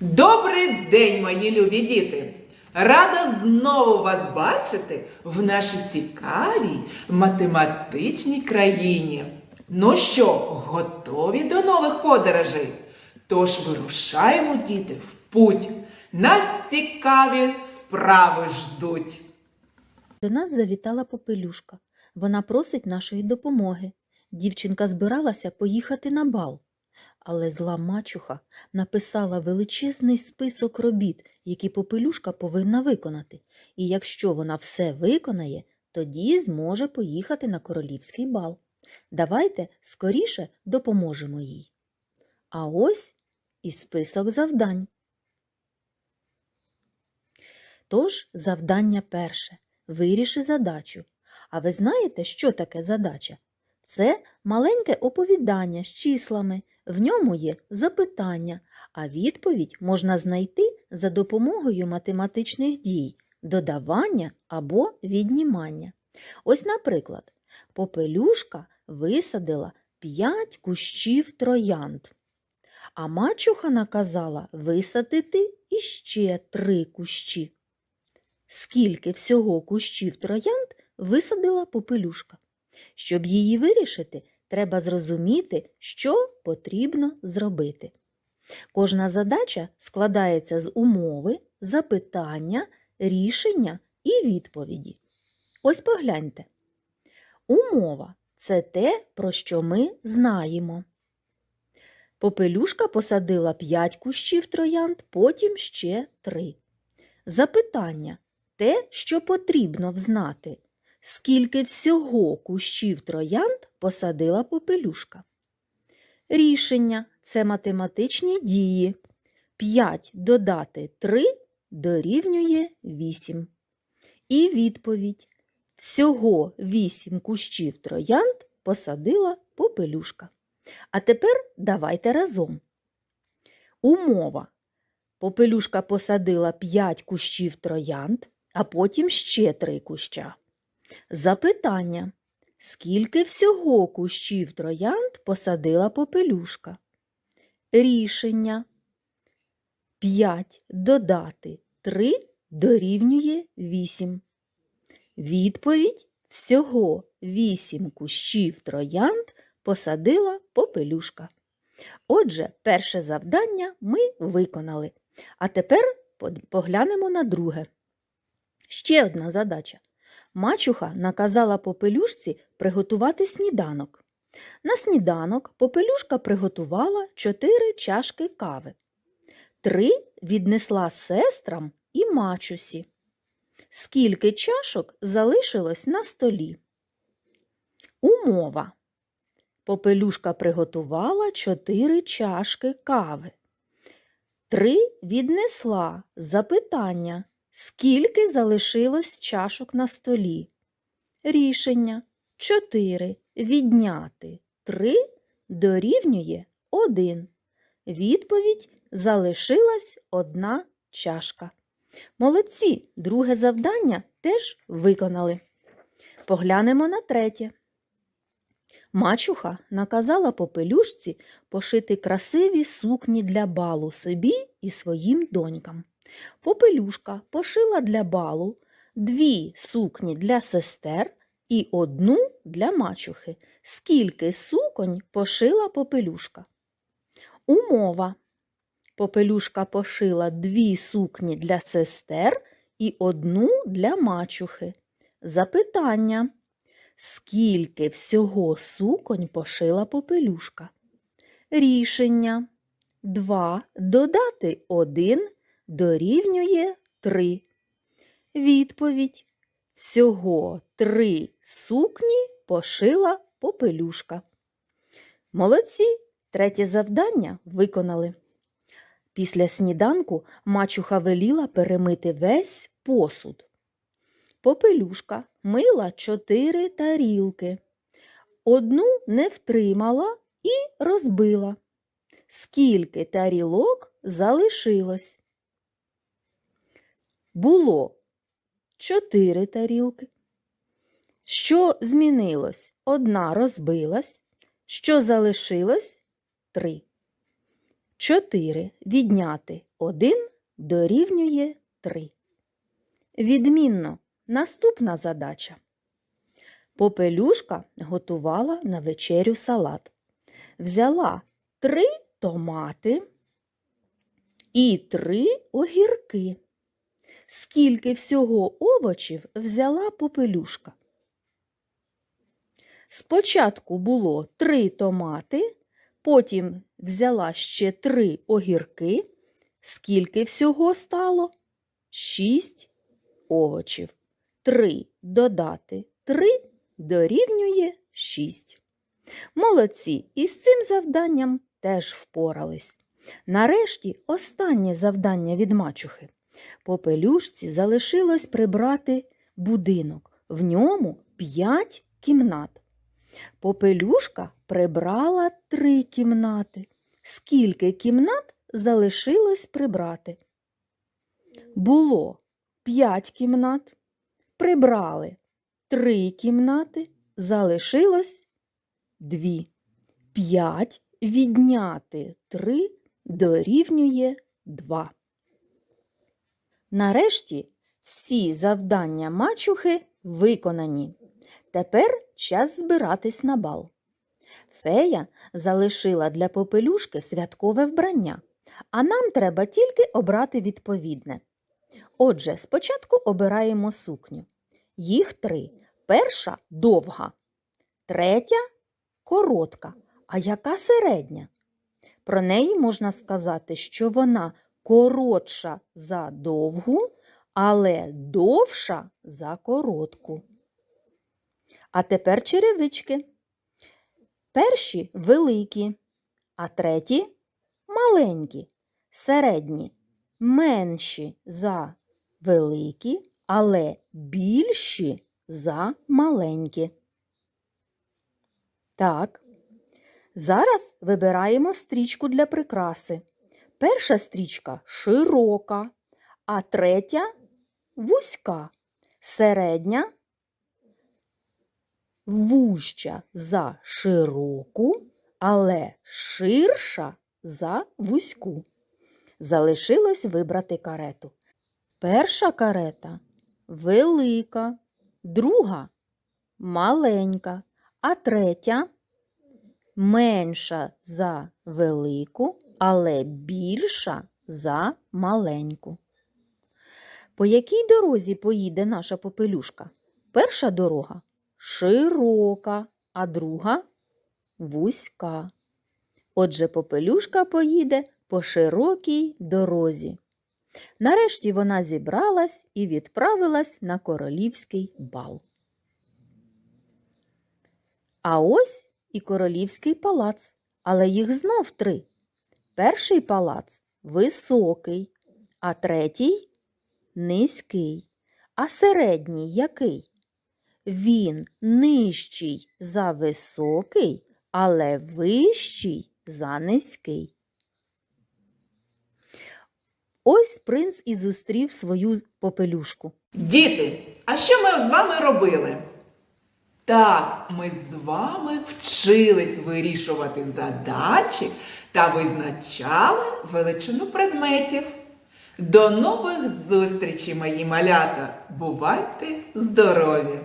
Добрий день, мої любі діти! Рада знову вас бачити в нашій цікавій математичній країні. Ну що, готові до нових подорожей? Тож вирушаємо, діти, в путь. Нас цікаві справи ждуть. До нас завітала попелюшка. Вона просить нашої допомоги. Дівчинка збиралася поїхати на бал. Але зла мачуха написала величезний список робіт, які попелюшка повинна виконати. І якщо вона все виконає, тоді зможе поїхати на королівський бал. Давайте скоріше допоможемо їй. А ось і список завдань. Тож, завдання перше. Виріши задачу. А ви знаєте, що таке задача? Це маленьке оповідання з числами. В ньому є запитання, а відповідь можна знайти за допомогою математичних дій, додавання або віднімання. Ось, наприклад, попелюшка висадила 5 кущів троянд, а мачуха наказала висадити іще 3 кущі. Скільки всього кущів троянд висадила попелюшка? Щоб її вирішити, треба зрозуміти, що потрібно зробити. Кожна задача складається з умови, запитання, рішення і відповіді. Ось погляньте. Умова це те, про що ми знаємо. Попелюшка посадила 5 кущів троянд, потім ще 3. Запитання те, що потрібно взнати. Скільки всього кущів троянд посадила попелюшка? Рішення це математичні дії. 5 додати 3 дорівнює 8. І відповідь. Всього 8 кущів троянд посадила попелюшка. А тепер давайте разом. Умова. Попелюшка посадила 5 кущів троянд, а потім ще 3 куща. Запитання. Скільки всього кущів троянд посадила попелюшка? Рішення. 5 додати 3 дорівнює 8. Відповідь. Всього 8 кущів троянд посадила попелюшка. Отже, перше завдання ми виконали. А тепер поглянемо на друге. Ще одна задача. Мачуха наказала попелюшці приготувати сніданок. На сніданок попелюшка приготувала 4 чашки кави. Три віднесла сестрам і мачусі. Скільки чашок залишилось на столі? Умова. Попелюшка приготувала 4 чашки кави. Три віднесла запитання. Скільки залишилось чашок на столі? Рішення 4 відняти 3 дорівнює 1. Відповідь залишилась одна чашка. Молодці, друге завдання теж виконали. Поглянемо на третє. Мачуха наказала попелюшці пошити красиві сукні для балу собі і своїм донькам. Попелюшка пошила для балу дві сукні для сестер і одну для мачухи. Скільки суконь пошила попелюшка? Умова. Попелюшка пошила дві сукні для сестер і одну для мачухи. Запитання. Скільки всього суконь пошила попелюшка? Рішення. 2 додати 1 дорівнює 3. Відповідь. Всього 3 сукні пошила попелюшка. Молодці! Третє завдання виконали. Після сніданку мачуха веліла перемити весь посуд. Попелюшка мила чотири тарілки. Одну не втримала і розбила. Скільки тарілок залишилось? Було чотири тарілки. Що змінилось? Одна розбилась. Що залишилось? Три. 4 відняти 1 дорівнює 3. Відмінно. Наступна задача. Попелюшка готувала на вечерю салат. Взяла 3 томати і 3 огірки. Скільки всього овочів взяла попелюшка? Спочатку було 3 томати, потім взяла ще 3 огірки. Скільки всього стало? 6 овочів. 3 додати 3 дорівнює 6. Молодці, із цим завданням теж впорались. Нарешті останнє завдання від мачухи. Попелюшці залишилось прибрати будинок. В ньому 5 кімнат. Попелюшка прибрала 3 кімнати. Скільки кімнат залишилось прибрати? Було 5 кімнат, прибрали 3 кімнати, залишилось 2. 5 відняти 3 дорівнює 2. Нарешті всі завдання мачухи виконані. Тепер час збиратись на бал. Фея залишила для попелюшки святкове вбрання, а нам треба тільки обрати відповідне. Отже, спочатку обираємо сукню. Їх три. Перша довга, третя коротка. А яка середня? Про неї можна сказати, що вона коротша за довгу, але довша за коротку. А тепер черевички. Перші великі, а треті маленькі, середні, менші за великі, але більші за маленькі. Так. Зараз вибираємо стрічку для прикраси. Перша стрічка широка, а третя вузька. Середня вужча за широку, але ширша за вузьку. Залишилось вибрати карету. Перша карета велика, друга маленька, а третя менша за велику, але більша за маленьку. По якій дорозі поїде наша попелюшка? Перша дорога широка, а друга вузька. Отже, попелюшка поїде по широкій дорозі. Нарешті вона зібралась і відправилась на королівський бал. А ось і королівський палац, але їх знов три. Перший палац високий, а третій низький. А середній який? Він нижчий за високий, але вищий за низький. Ось принц і зустрів свою попелюшку. Діти, а що ми з вами робили? Так, ми з вами вчились вирішувати задачі та визначали величину предметів. До нових зустрічей, мої малята! Бувайте здорові!